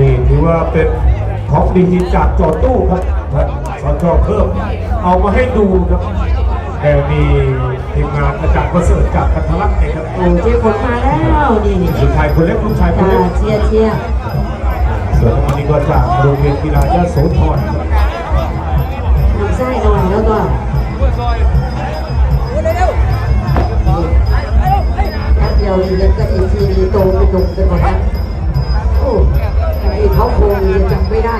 นี่ถือว่าเป็นของดีจากจอตู้ครับท่านสจเพิ่มเอามาให้ดูครับแต่มีทีมงานอาจารย์ประเสริฐจากกันทลักษณ์นะครับโอ้เจ๊ฝนมาแล้วนี่นี่ลูกชายคนเล็กลูกชายคนจ้าเล็กเชียร์เชียร์ส่วนอันนี้ก็จากโรงเรียนกีฬายโสธรทำไส้หน่อยแล้วก็แป๊บเดียวนี่ยังก็อีกทีนี่โตเป็นหนุ่มกันหมดแล้วโอ้ไอ้ เขาโคงยังจำไม่ได้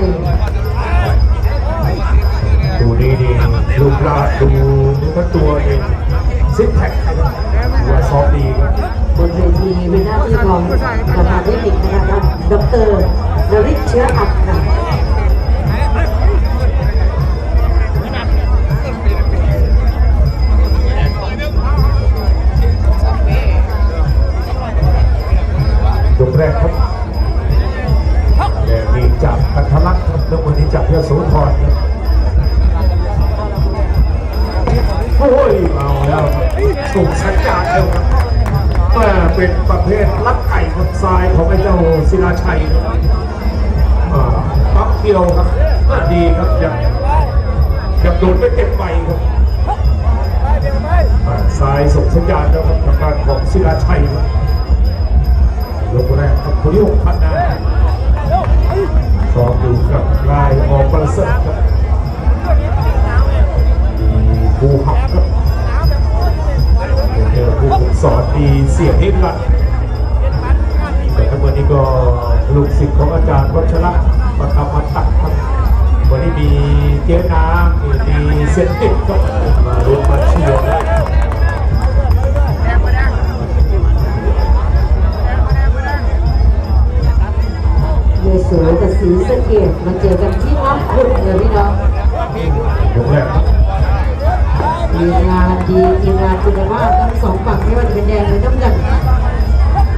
ดูนี่นี่รูปร่าดูดูตัวเองซิปแพคนะครับดูว่าซ้อฟดีบนเวทีเป็นหน้าที่ของประธานเทคนิคนะครับดรนริศเชื้ออัดค่ะ ศิลาชัยปั๊บเดียวครับดีครับยังยังโดนไม่เต็มใบครับอ่ายส่งสัญญาณแล้วครับทางด้านของศิลาชัยครับยกแรกกับคนที่หกพันนะซ้อมอยู่กับลายออกประเสริฐครับมีภูหักครับเจอผู้สอนดีเสียนิรันดร์ แต่ทั้งหมดนี้ก็ลูกศิษย์ของอาจารย์วัชระประธรรมตักครับวันนี้มีเจ๊น้ำมีเซนติกครับมาร่วมมาเชียร์นะเยสูกับสีสเกดมาเจอกันที่น้ำขุดเลยพี่น้องยกแรกครับทีมงานดีทีมงานคุณภาพทั้งสองฝั่งไม่ว่าจะเป็นแดงหรือน้ำเงิน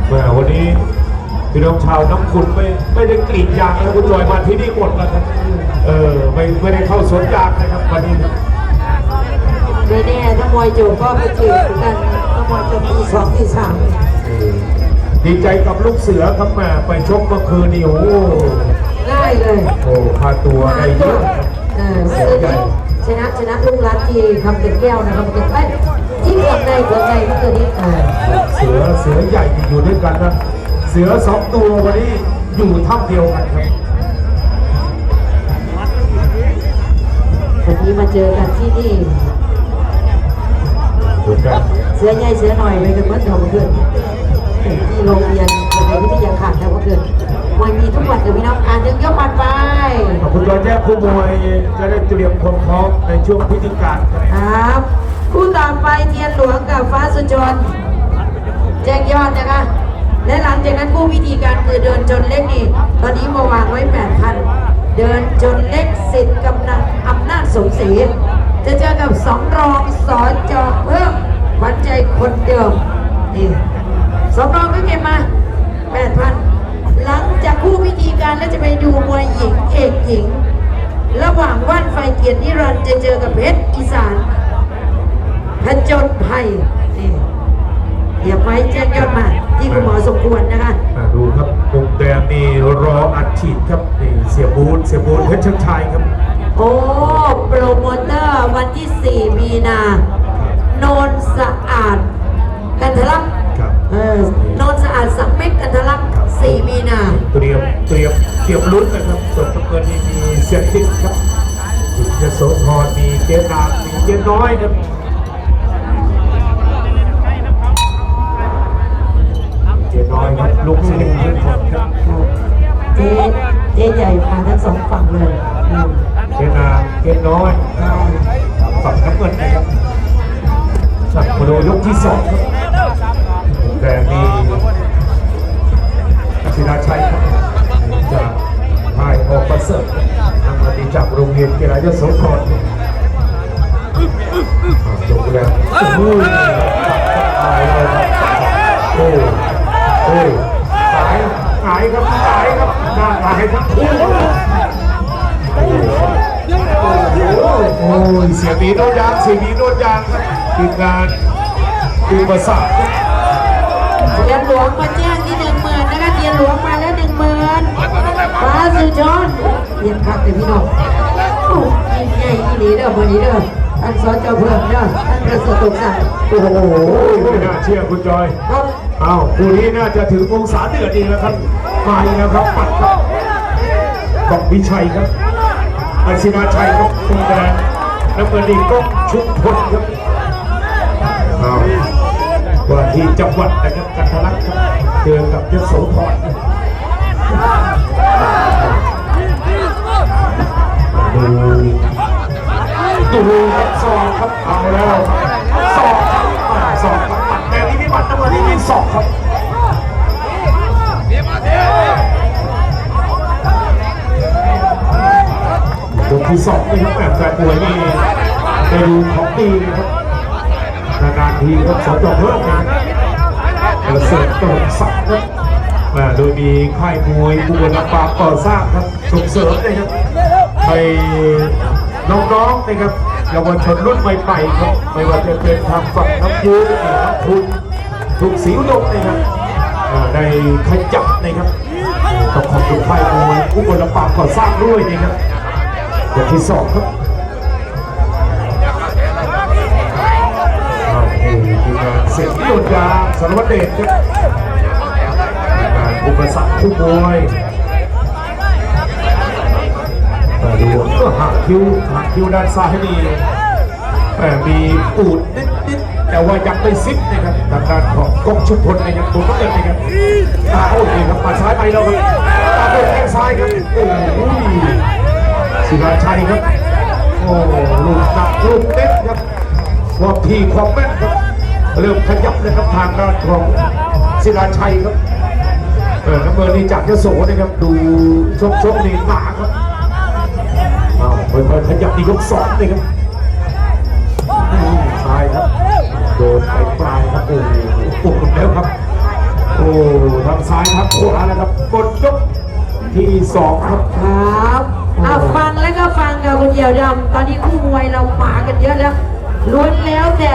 แม่วันนี้ พี่น้องชาวน้ำคุณไม่ไม่ได้กรีดยางแล้วคุณจอยมาที่นี่หมดแล้วครับเออไม่ไม่ได้เข้าสวนยางนะครับวันนี้ไม่แน่ถ้ามวยจบก็ไปเจอกันถ้ามวยจบที่สองที่สามเออดีใจกับลูกเสือครับแม่ไปชกเมื่อคืนนี่โอ้โหง่ายเลยโอ้ค่าตัวได้เยอะครับเออเสือนี่ชนะชนะลูกรัดที่ทำเป็นแก้วนะครับเป็นไอ้ยที่เกือบในเกือบในเมื่อคืนนี้เออเสือเสือใหญ่อยู่ด้วยกันนะ เสือสองตัววันนี้อยู่ถ้ำเดียวกันครับวันนี้มาเจอกันที่นี่ดูกันเสือใหญ่เสือหน่อยไปกันเมื่อเช้าเมื่อคืนที่โรงเรียนในวิทยาคารแล้วเมื่อคืนวันมีทุกวันเดี๋ยวพี่น้องอ่านหนึ่งยกผ่านไปขอบคุณจอยแจ้คู่มวยจะได้เตรียมความพร้อมในช่วงพิธีการครับครับคู่ต่อไปเทียนหลวงกับฟ้าสุจรแจ้งยอดนะคะ และหลังจากนั้นคู่วิธีการคือเดินจนเล็กนี่ตอนนี้มาวางไว้แปดพันเดินจนเล็กสิทธิ์กำนันอำนาจสมศรีจะเจอกับสองรองสอจอเพิ่มขวัญใจคนเดิมนี่สองรองก็เก็บมาแปดพันหลังจากคู่วิธีการแล้วจะไปดูมวยหญิงเอกหญิง ระหว่างว่านไฟเกียรตินิรันดร์จะเจอกับเพชรอีสานผจญภัยนี่เดี๋ยวไปแจ้งยอดมา คุณหมอสมควรนะคะอ่าดูครับมุมแดงนี่รออัดฉีดครับนี่เสียบูนเสียบูนเพชรชังชัยครับ โอ้โปรโมเตอร์วันที่ 4 มีนา โนนสะอาด กันทะลักครับเออโนนสะอาดสังเม็กกันทะลัก 4 มีนา เตรียมเตรียมเตรียมลุ้นนะครับส่วนน้ำเงินนี่มีเสียติดครับอยู่ยโสธรมีเจ๊นางมีเจ๊น้อยครับ เจ๊น้อยครับลุกศิษย์เพื่อนผมครับเจ๊เจ๊ใหญ่พาทั้งสองฝั่งเลยเจ๊นาเจ๊น้อยฝั่งน้ำเงินนะครับสักมโดยกที่สองครับ ทีมงานอุปสรรคเทียนหลวงมาแจ้งที่หนึ่งหมื่นนะคะเทียนหลวงมาแล้วหนึ่งหมื่นฟ้าเรียนครับเลยพี่น้องโอ้ยิ่งใหญ่อีหลีเด้อวันนี้เด้อท่านสอนเจ้าเพิ่มเด้อท่านประเสริฐตกสั่งโอ้โหไม่น่าเชื่อคุณจอยครับอ้าวคู่นี้น่าจะถึงองศาเดือดอีกแล้วครับมาอีกแล้วครับปัดครับกองวิชัยครับอาศินาชัยครับคุณแดงแล้วก็ดีก็ชุมพลครับ อ้าวว่าที่จังหวัดนะครับกันทะลักครับเจอกับยโสธรดูดูครับสองครับเอาแล้วสองครับสองครับปัดแดงนี่มีปัดน้ำเงินนี่มีสองครับยกที่สองนะครับแบบแฟนมวยนี่ได้ดูของดีเลยครับ นานทีครับสองจบเพิ่มนะเปิดเสิร์ฟตลกสักครับโดยมีค่ายมวยบุรณปาก่อสร้างครับส่งเสริมนะครับให้น้องๆนะครับเยาวชนรุ่นใหม่ๆครับไม่ว่าจะเป็นทางฝั่งน้ำยืนน้ำคุณถูกสีอุดมนะครับอ่าได้ขยับนะครับต้องขอบคุณค่ายมวยอุบลปาก่อสร้างด้วยนะครับยกที่สองครับ เสียงโยนยาสารวัตรเดชครับอุปสรรคคู่มวยมาดูก็หักคิ้วหักคิ้วด้านซ้ายนี่แต่มีปูดนิดๆแต่ว่ายังไม่ซิปนะครับทางด้านของกองชุมพลนะครับตัวก็เต็มนะครับอ่าโอ้ยครับมาซ้ายไปแล้วครับตามด้ยแข้งซ้ายครับโอ้ยศิลาชัยครับโอ้ลูกหนักลูกเด็ดครับความทีความแม่นครับ เริ่มขยับเลยครับทางด้านของศิลาชัยครับเออน้ำเบอร์นี้จากยโสนะครับดูชกชกนี่หนาครับอ้าวค่อยๆขยับนี่ยกสองเลยครับอืมซ้ายครับโดนไปปลายครับโอ้โหปุ่มแล้วครับ โอ้ทางซ้ายทางขวานะครับกดยกที่สองครับครับเอาฟังแล้วก็ฟังกับคุณเหี่ยวดำตอนนี้คู่มวยเรามากันเยอะแล้วล้วนแล้วแต่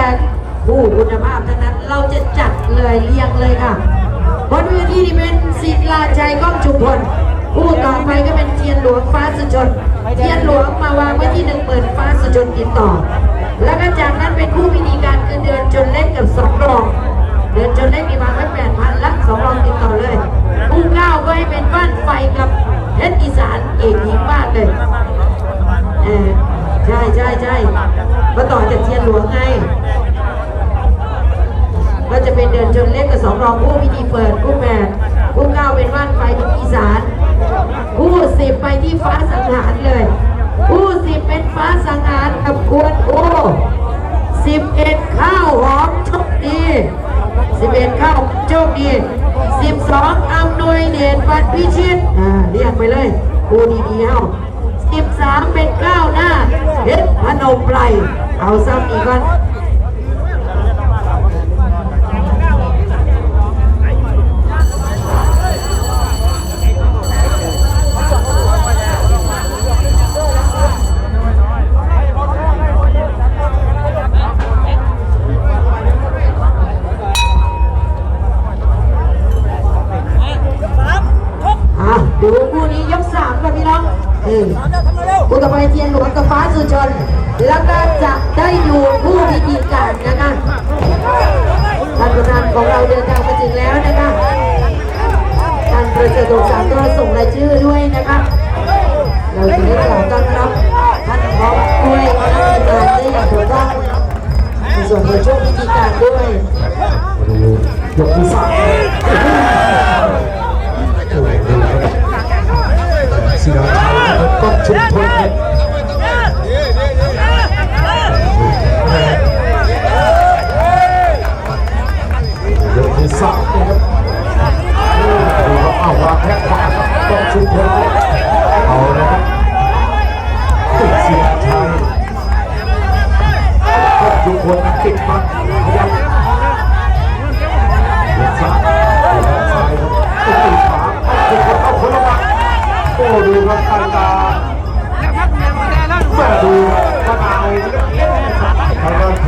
ผู้คุณภาพทั้งนั้นเราจะจัดเลยเรียงเลยค่ะบนเวทีนี่เป็นศิลาชัยก้องชุพลผู้ต่อไปก็เป็นเทียนหลวงฟ้าสุชน เทียนหลวงมาวางไว้ที่หนึ่งหมื่นฟ้าสุชนติดต่อ แล้วก็จากนั้นเป็นคู่พิธีการคือเดินจนเล็กกับสองรอง เดินจนเล็กมีวางไว้แปดพันละสองรองติดต่อเลยคู่เก้าก็ให้เป็นบ้านไฟกับเพชรอีสานเอกหญิงบ้านเลยเออใช่ใช่ใช่มาต่อจากเทียนหลวงไง ก็จะเป็นเดินจนเล็กกับสองรองคู่พิธีเปิดคู่แปดคู่เก้าเป็นบ้านไฟกับอีสานคู่สิบไปที่ฟ้าสังหารเลย คู่สิบเป็นฟ้าสังหารกับกวนโอสิบเอ็ดข้าวหอมโชคดีสิบเอ็ดข้าวโชคดีสิบสองอำนวยเดชปัดพิชิตอ่าเรียกไปเลยคู่ดีๆเฮาสิบสามเป็นก้าวหน้าเพชรพนมไพรเอาซ้ำอีกก่อน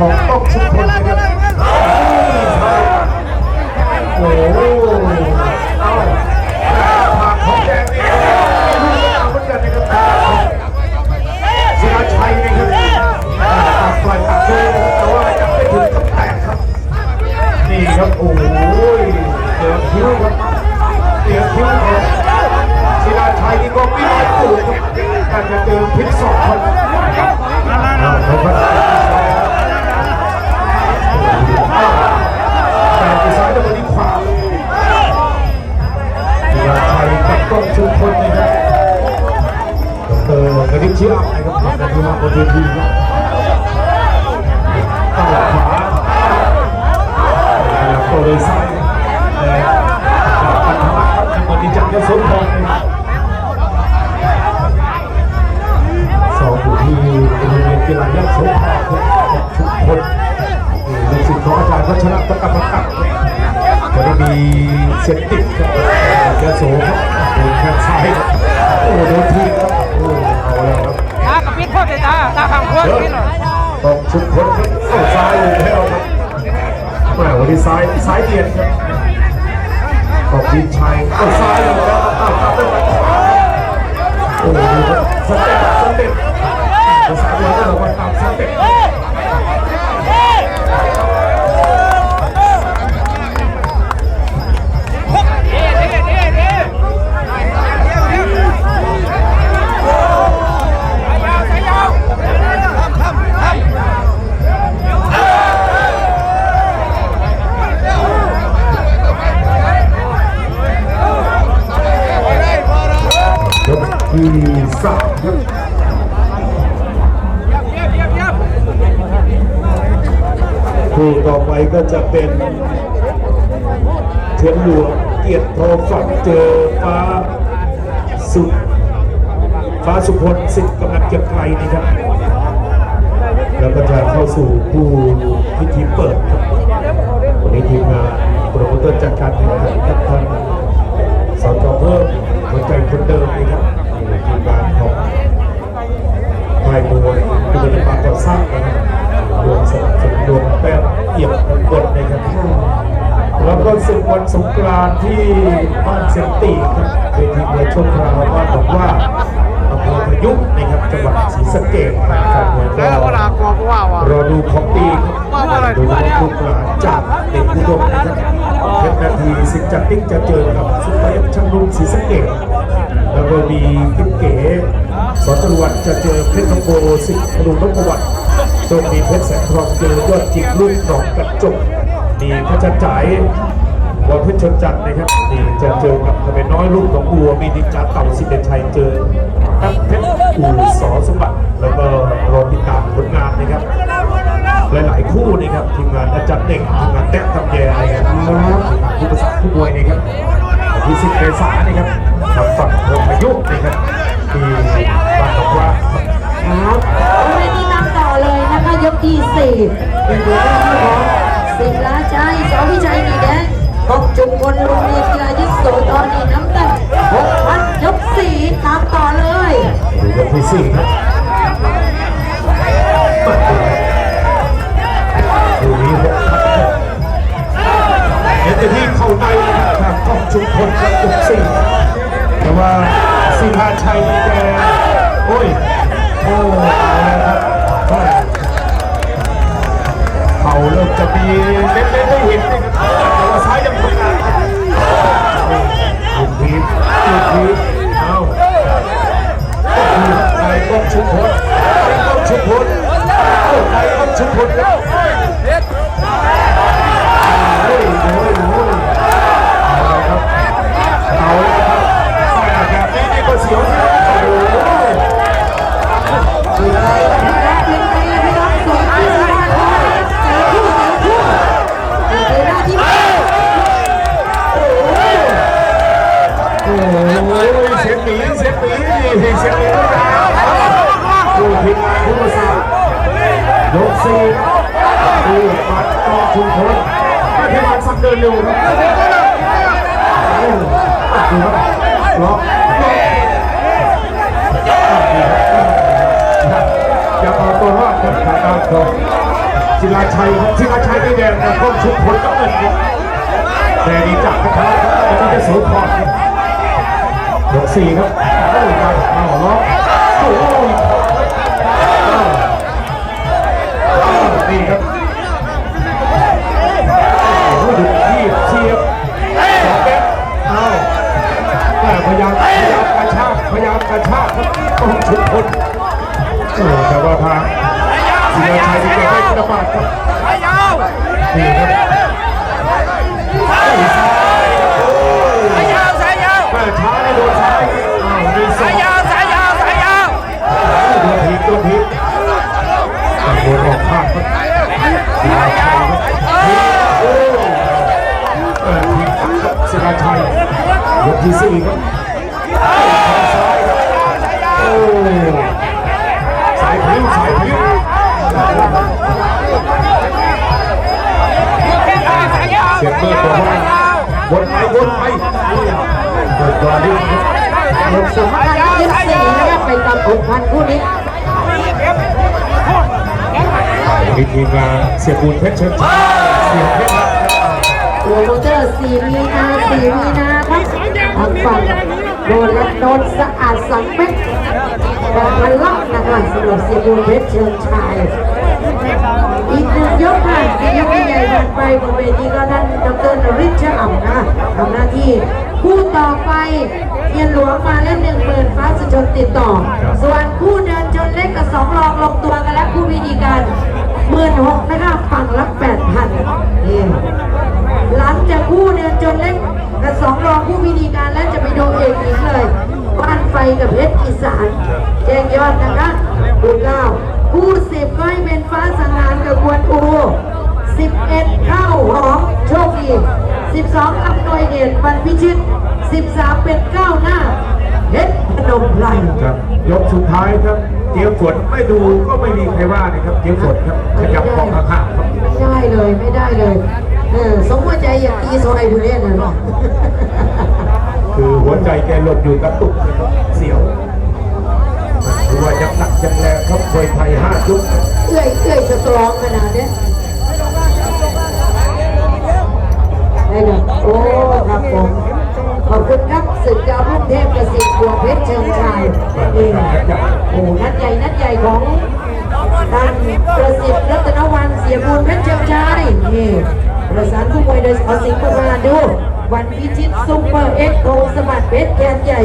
ของ เชี้อัพนะครับทำหน้าที่ว่าบนเวทีครับตั้งหลักขวาแล้วก็เลยซ้ายแต่จากปัญหาครับทางบริจาคยศพรนะครับสองอยู่ที่โรงเรียนกีฬายะโสธรครับทุกคนลูกศิษย์ของอาจารย์วัชระตะกรรมกัดก็ได้มีเสียงติดครับยะโสครับโดนแข้งซ้ายโอ้โดนที เลยตาตาขางพ่อเดิพินษหน่อยต้องชุดพ้นครับเข้าซ้ายเลยแล้วครับแม่วันนี้ซ้ายซ้ายเดียนครับตอบพิชัยเข้าซ้ายเลยครับอ้วครับด้วยขวาโอ้โหสเต็ปสเต็ปภาษาเรือก็บอกว่า สามครับคู่ต่อไปก็จะเป็นเทียนหลวงเกียรติทองฝันเจอฟ้าสุดฟ้าสุพลสิทธิ์กำนันเกียรติไกรนะครับ แล้วก็จะเข้าสู่ผู้พิธีเปิดครับวันนี้ทีมงานโปรโมเตอร์จากการแข่งขันครับท่านสจเพิ่มหัวใจคนเดิมนะครับนี่ทีมงานของ ไม้มวยคือเป็นปากก่อสร้างนะครับรวมสนับสนุนรวมแป้งเอี่ยมมงคลนะครับแล้วก็ศึกวันสงกรานต์ที่บ้านเซนตีครับเวทีเมวยชั่วคราวบ้านบอกว่าอำเภอพยุกนะครับจังหวัดศรีสะเกษนะครับมวยก็แล้วเวลากลัวก็ว่ารอดูของดีครับดยลูกหลานจากเด็กอุดมนะครับเพชรนาทีสิงจัดติ๊กจะเจอกับซุปเปอร์เอฟช่างรุ่งศรีสะเกษแล้วก็มีกิ๊บเก๋ อนจรวดจะเจอเพชรนโกสิทธิ์พดุงนพวัตรโชคดีเพชรแสงทองเจอยอดจิกลูกหนองกระจกมีพระจันจ่ายวอเพชรชนจันทร์นะครับนี่จะเจอกับทะเบนน้อยลูกของบัวมีดิจาเต่าสิเดชชัยเจอตั้งเพชรอู่สอสมบัติแล้วก็รอติดตามผลงานนะครับหลายๆคู่นะครับทีมงานอาจารย์เด่งทีมงานแต้มทำแย่นะครับทีมงานผู้ประสานผู้มวยนะครับ ที่สิบเมษายนนะครับทางฝั่งพงพายุนะครับที่บ้านบอกว่าครับเอาไปที่ตั้งต่อเลยนะคะยกที่สี่เป็นตัวหน้าที่ของศิลาชัยสอวิชัยนีแดงของจุมพลโรงเรียนกีฬายุทธโสธรนี่น้ำตั้งหกพันยกสี่ตามต่อเลยดูยกที่สี่ครับ จะมีเล่นเล่นได้เห็นนะครับแต่ว่าซ้ายยังทำงานครับลูกทีมลูกทีมเอาก็คือไก่ก้องชุมพลไอ้ก้องชุมพลโอ้ไอ้ก้องชุมพลแล้ว อันนี้จะสูพรครับยกสี่ครับโอ้ยมาเอาล็อกโอ้ยนี่ครับโอ้โหดูที่เชียบสองแบ็คเอาพยายามพยายามกระชากพยายามกระชากครับต้องชุดพลโอ้แต่ว่าทางศิลาชัยที่เกิดไม่กระบาดครับ บิร์ดกว่านี้ครับยกสองพันยี่สิบสี่นะครับไปกับหกพันคู่นี้มีทีมงานเสียบูลเพชรเชิญเสียเพชรครับโปรโมเตอร์สี่มีนาสี่มีนาครับทางฝั่งโดนและโดนสะอาดสังเม็ดแบบมันล็อกนะคะสำหรับเสียบุญเพชรเชิญชายอีกหนึ่งยกค่ะยกใหญ่ผ่านไปบนเวทีก็ท่านดรนริชชอ่ำนะทำหน้าที่ คู่ต่อไปเยียนหลวงมาเล่นหนึ่งหมื่นฟ้าสุชนติดต่อ ส่วนคู่เดินจนเล็กกับสองรองลงตัวกันแล้วคู่วิธีการหมื่นหกนะคะฝั่งละแปดพันนี่หลังจากคู่เดินจนเล็กกับสองรองผู้พิธีการแล้วจะไปดูเอกหญิงเลยบ้านไฟกับเพชรอีสานแจ้งยอดนะคะคู่เก้าคู่สิบก็ให้เป็นฟ้าสังหารกับกวนอูสิบเอ็ดเข้าหอมโชคดี สิบสองอัพหน่วยเดชวันพิชิตสิบสามเป็นก้าวหน้าเพชรพนมไพรครับยกสุดท้ายครับเจียวฝนไม่ดูก็ไม่มีใครว่านะครับเจียวฝนครับขยับกองข้างๆครับไม่ได้เลยไม่ได้เลยเออสมหัวใจอย่างตีซอยผู้เล่นนะเนาะคือหัวใจแกหลดอยู่กระตุกนะครับเสียวดูว่ายังหนักยังแรงครับมวยไทยห้ายุคเอื้อยเอื้อยสตรองขนาดเนี้ย ได้เลยโอ้ครับผมขอบคุณครับสึกดาวรุ่งเทพกสิทธิ์บัวเพชรเชิงชายนี่โอ้นัดใหญ่นัดใหญ่ของท่านประสิทธิ์รัตนวันเสียบูลเพชรเชิงชายนี่ประสานผู้มวยโดยสอสิงห์ประมาณดูวันพิชิตซุปเปอร์เอ็กโทสมัครเพชรแกนใหญ่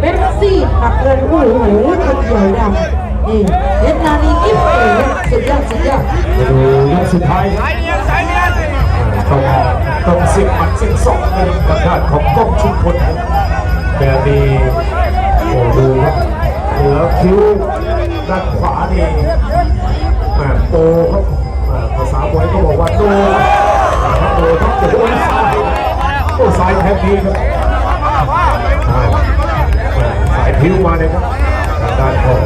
เป็นซี่ปักเงินโอ้โหคนใหญ่ดำนี่เพชรนาลีกิ๊บเอ๋สุดยอดสุดยอดดูยกสุดท้าย สิบหมัดสิบสองในประกาศของกล้องชุมพลแบบนี้โอ้ดูครับแล้วคิ้วด้านขวานี่แหมโตครับภาษามวยก็บอกว่าโตครับโตครับโอ้ยซ้ายโอ้ซ้ายแทนทีครับสายพิ้วมาเลยครับทางด้านของ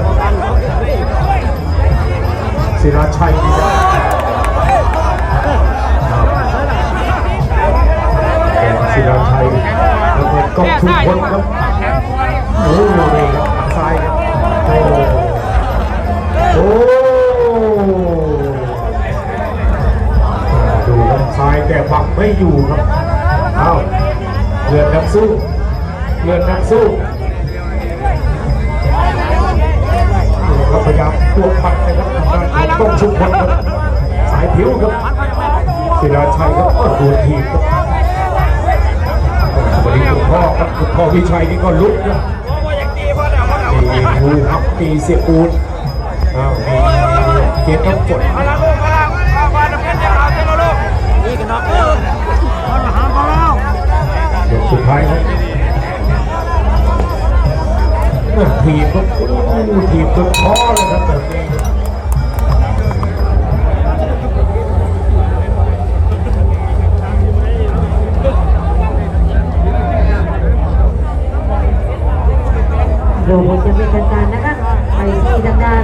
ศิราชัยนี่ครับ ศิราชัยแล้วก็กล้องชุมพลครับโอ้โหนี่ครับทางซ้ายครับโอ้โอ้ดูครับซ้ายแต่บังไม่อยู่ครับเอ้าเลือดนักสู้เลือดนักสู้ครับพยายามพวกปัดนะครับทางด้านของกล้องชุมพลครับสายผิวครับศิลาชัยครับโอ้โหทีครับ คุณพ่อครับคุณพ่อวิชัยนี่ก็ลุกนะมีภูครับมีเสียปูนอ้าวมีเกตต้องกมาละมามาน้ำเงินจะเอาเจ้าลูกนี่กันน็อกล้วยกสุดท้ายครับทีมก็ทีมจนท้อเลยครับแบบนี้ โดยจะเป็นทางการนะคะ ไปที่ทางด้าน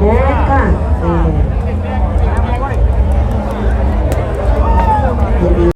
แดนค่ะ